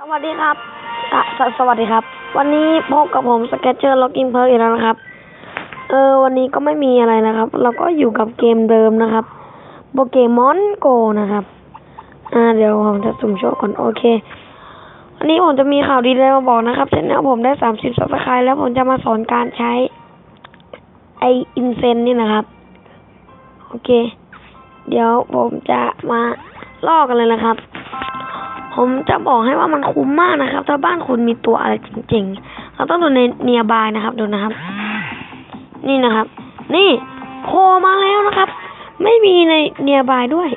สวัสดีครับสสสวัสดีครับ วันนี้พบกับผมสเก็ตเชอร์ล็อกอิงเพิร์อีกแล้วนะครับ เออวันนี้ก็ไม่มีอะไรนะครับ เราก็อยู่กับเกมเดิมนะครับโปเกมอนโกนะครับ อ่าเดี๋ยวผมจะสุ่มโชว์ก่อนโอเค วันนี้ผมจะมีข่าวดีอะไรมาบอกนะครับเช่นนะผมได้สามสิบซับสไครต์แล้วผมจะมาสอนการใช้ ไออินเซนนี่นะครับ โอเค เดี๋ยวผมจะมาลอกกันเลยนะครับ ผมจะบอกให้ว่ามันคุ้มมากนะครับ ถ้าบ้านคุณมีตัวอะไรจริงๆเราต้องดูในเนียบายนะครับดูนะครับ นี่นะครับ นี่โผล่มาแล้วนะครับ ไม่มีในเนียบายด้วย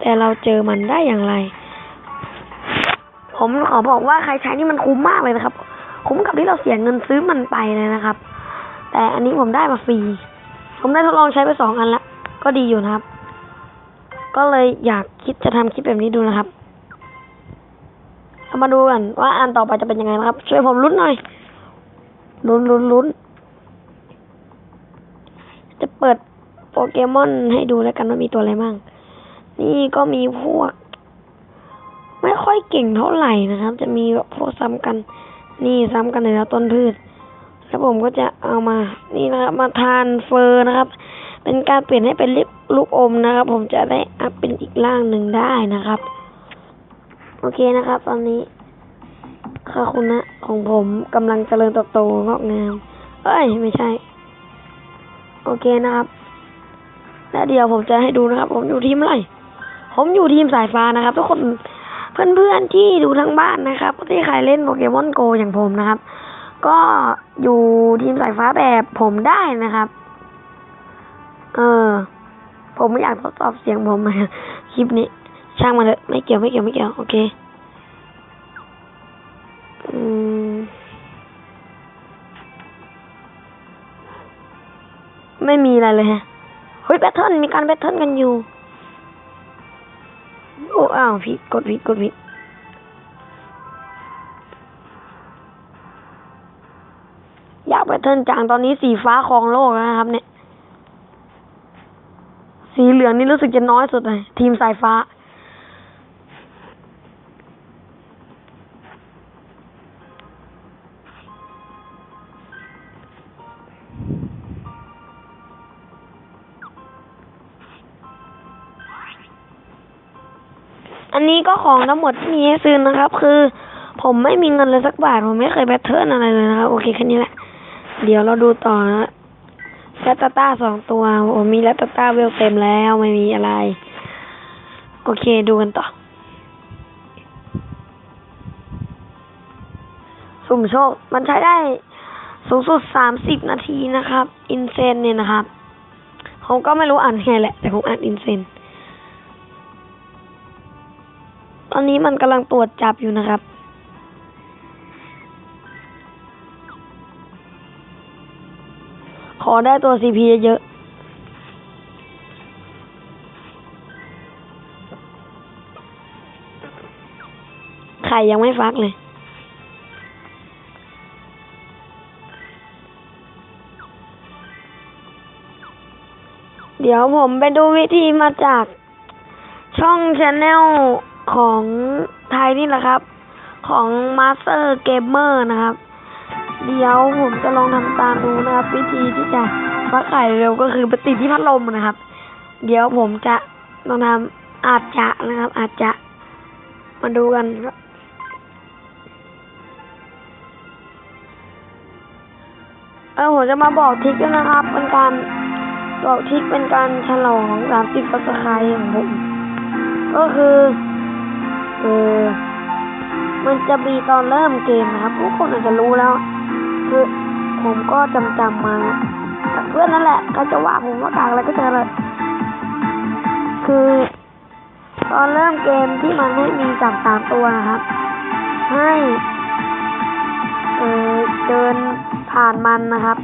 แต่เราเจอมันได้อย่างไร ผมขอบอกว่าใครใช้นี่มันคุ้มมากเลยนะครับ คุ้มกับที่เราเสียเงินซื้อมันไปเลยนะครับ แต่อันนี้ผมได้มาฟรีผมได้ทดลองใช้ไปสองอันละก็ดีอยู่นะครับ ก็เลยอยากคิดจะทำคลิปแบบนี้ดูนะครับ มาดูกันว่าอันต่อไปจะเป็นยังไงนะครับ ช่วยผมลุ้นหน่อย ลุ้นลุ้นลุ้น จะเปิดโปเกมอนให้ดูแล้วกันว่ามีตัวอะไรบ้าง นี่ก็มีพวก ไม่ค่อยเก่งเท่าไหร่นะครับ จะมีพวกซ้ำกัน นี่ซ้ำกันในแล้วต้นพืช แล้วผมก็จะเอามา นี่นะครับมาทานเฟอร์นะครับ เป็นการเปลี่ยนให้เป็นลิปลูกอมนะครับ ผมจะได้อัพเป็นอีกร่างหนึ่งได้นะครับ โอเคนะครับ ตอนนี้คาคุณนะของผมกำลังเจริญเติบโตงอกงาม เอ้ย ไม่ใช่ โอเคนะครับ แล้วเดี๋ยวผมจะให้ดูนะครับ ผมอยู่ทีมอะไร ผมอยู่ทีมสายฟ้านะครับทุกคนเพื่อนๆที่ดูทั้งบ้านนะครับ ที่ใครเล่นโปเกมอนโกอย่างผมนะครับ ก็อยู่ทีมสายฟ้าแบบผมได้นะครับ เออ ผมไม่อยากทดสอบเสียงผมคลิปนี้ ช่างมันเถอะไม่เกี่ยวไม่เกี่ยวไม่เกี่ยวโอเคอืมไม่มีอะไรเลยฮะเฮ้ยแบทเทิลมีการแบทเทิลกันอยู่โอ้อ้าวผิดกดผิดกดผิดอยากแบทเทิลจังตอนนี้สีฟ้าครองโลกนะครับ เนี่ย สีเหลืองนี่รู้สึกจะน้อยสุดเลยทีมสายฟ้า อันนี้ก็ของทั้งหมดที่มีให้ซื้อนะครับ คือ ผมไม่มีเงินเลยสักบาท ผมไม่เคยแบทเทิลอะไรเลยนะครับ โอเคแค่นี้แหละ เดี๋ยวเราดูต่อนะแรตตาต้าสองตัว ผมมีแรตตาต้าเวลเต็มแล้วไม่มีอะไร โอเคดูกันต่อ สุ่มโชค มันใช้ได้สูงสุดสามสิบนาทีนะครับ อินเซนเนี่ยนะครับ ผมก็ไม่รู้อ่านไงแหละ แต่ผมอ่านอินเซน ตอนนี้มันกำลังตรวจจับอยู่นะครับ ขอได้ตัวซีพีเยอะๆไข่ยังไม่ฟักเลยเดี๋ยวผมไปดูวิธีมาจากช่องช n แนล ของไทยนี่แหละครับ ของ Master Gamer นะครับ เดี๋ยวผมจะลองทำตามดูนะครับ วิธีที่จะฟักไข่เร็วก็คือไปติดที่พัดลมนะครับ เดี๋ยวผมจะลองทำอาจจะนะครับ อาจจะมาดูกันครับเออผมจะมาบอกทิกด้วยนะครับ เป็นการบอกทิกเป็นการฉลองสามสิบปัสไครของผม ก็คือ เออ มันจะมีตอนเริ่มเกมนะครับทุกคนอาจจะรู้แล้ว คือผมก็จำจำมาจากเพื่อนนั่นแหละเขาจะว่าผมว่ากลางอะไรก็เจอเลยคือตอนเริ่มเกมที่มันให้มีจับสามตัวนะครับ ให้เออเดินผ่านมันนะครับ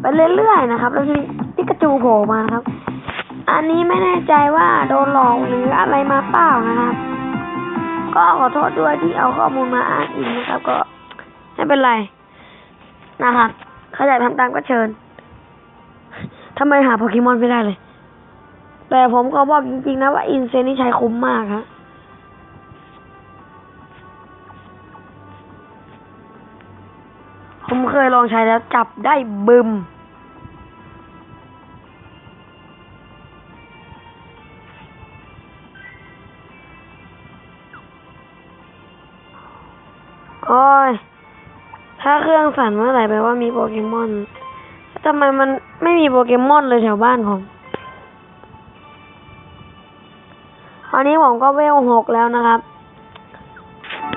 ไปเรื่อยๆนะครับ แล้วทีนี้พิกาจูโผล่มาครับ อันนี้ไม่แน่ใจว่าโดนหลอกหรืออะไรมาเปล่านะครับ ก็ขอโทษด้วยที่เอาข้อมูลมาอ่านอีกนะครับ ก็ไม่เป็นไรนะครับใครอยากทำตามก็เชิญทำไมหาโปเกมอนไม่ได้เลย แต่ผมก็บอกจริงๆนะว่าอินเซนนี่ใช้คุ้มมากฮะผมเคยลองใช้แล้วจับได้บึม ถ้าเครื่องสั่นเมื่อไหร่แปลว่ามีโปเกมอนทำไมมันไม่มีโปเกมอนเลยแถวบ้านผมตอนนี้ผมก็เวลหกแล้วนะครับ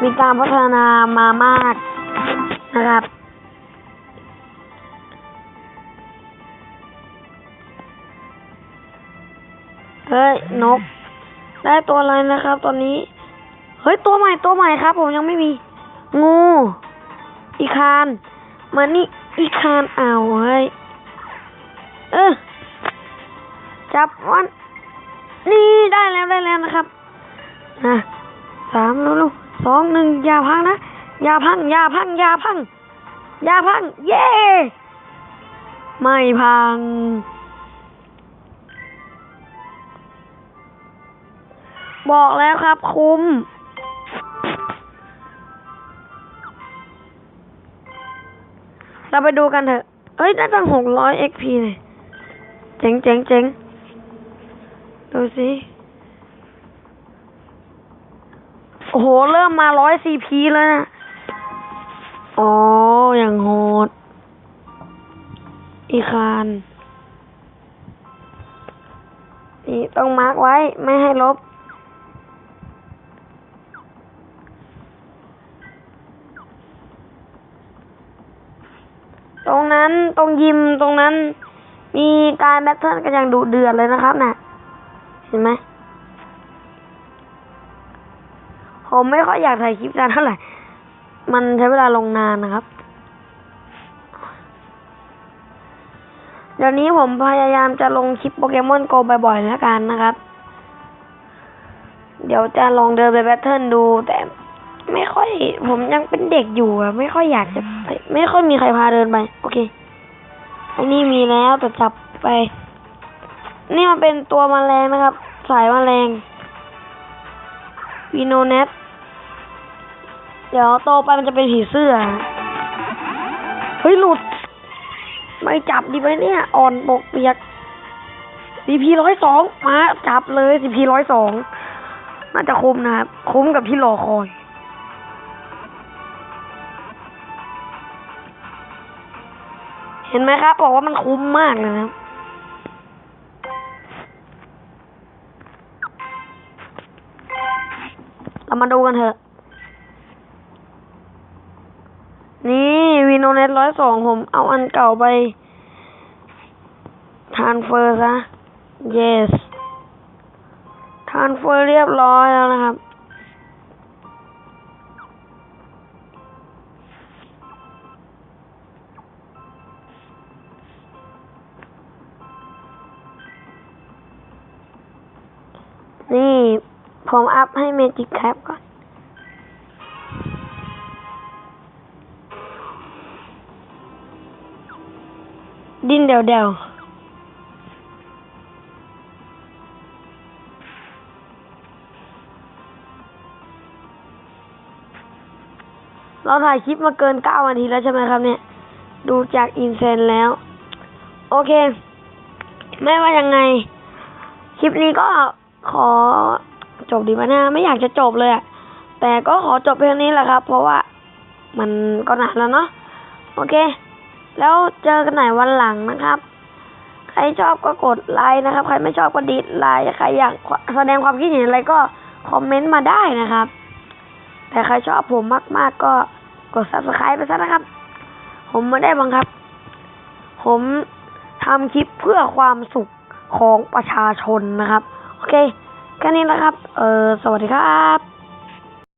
มีการพัฒนามามากนะครับ เฮ้ย นก ได้ตัวอะไรนะครับ ตอนนี้ เฮ้ย ตัวใหม่ตัวใหม่ครับ ผมยังไม่มี งู อีคาน มานี่อีคานเอาวเฮ้ยเออจับวันนี่ได้แล้วได้แล้วนะครับนะสามลูกสองหนึ่งอย่าพังนะอย่าพังอย่าพังอย่าพังอย่าพัง เย้ไม่พัง บอกแล้วครับคุ้ม เราไปดูกันเถอะ เอ้ย ได้ตั้งหกร้อย XP เลยเจ๋งเจ๋งเจ๋งดูสิโอ้โห เริ่มมาร้อย CP แล้วนะอ๋อ อย่างโหด อีคานนี่ต้องมาร์กไว้ ไม่ให้ลบ นั้นตรงยิมตรงนั้น มีการแบทเทิลกันอย่างดุเดือดเลยนะครับน่ะเห็นไหมผมไม่ค่อยอยากถ่ายคลิปนานเท่าไหร่ มันใช้เวลาลงนานนะครับ เดี๋ยวนี้ผมพยายามจะลงคลิปโปเกมอนโกบ่อยๆแล้วกันนะครับ เดี๋ยวจะลองเดินไปแบทเทิลดู แต่ไม่ค่อย ผมยังเป็นเด็กอยู่อะไม่ค่อยอยากจะ ไม่ค่อยมีใครพาเดินไป โอเค อันนี้มีแล้วแต่จับไป นี่มันเป็นตัวมแมลงนะครับ สายมแมลงวีโนเนตเดี๋ยวโตไปมันจะเป็นผีเสื้อ เฮ้ยหลุด ไม่จับดีไหมเนี่ย อ่อนปกเปียก CP ร้อยสองมาจับเลย CP ร้อยสองน่าจะคุ้มนะครับ คุ้มกับที่รอคอย ห็นไหมครับ บอกว่ามันคุ้มมากเลยนะครับเรามาดูกันเถอะ นี่วีโนเน็ตร้อยสองผม เอาอันเก่าไปทานเฟอร์ซะ yes ทานเฟอร์เรียบร้อยแล้วนะครับ นี่ผมอัพให้เมจิกแคปก่อน ดินเดวเดวเราถ่ายคลิปมาเกินเก้านาทีแล้วใช่ไหมครับเนี่ย ดูจากอินเซนแล้ว โอเค ไม่ว่ายังไง คลิปนี้ก็ ขอจบดีไหมนะไม่อยากจะจบเลยอะแต่ก็ขอจบเพียงนี้แหละครับ เพราะว่ามันก็นานแล้วเนาะโอเค แล้วเจอกันไหนวันหลังนะครับ ใครชอบก็กดไลค์นะครับ ใครไม่ชอบก็ดิสไลค์ใครอยากแสดงความคิดเห็นอะไรก็คอมเมนต์มาได้นะครับ แต่ใครชอบผมมาก ๆ ก็กด subscribe ไปซะนะครับ ผมไม่ได้บังคับ ผมทำคลิปเพื่อความสุขของประชาชนนะครับ โอเคแค่นี้นะครับ เออสวัสดีครับ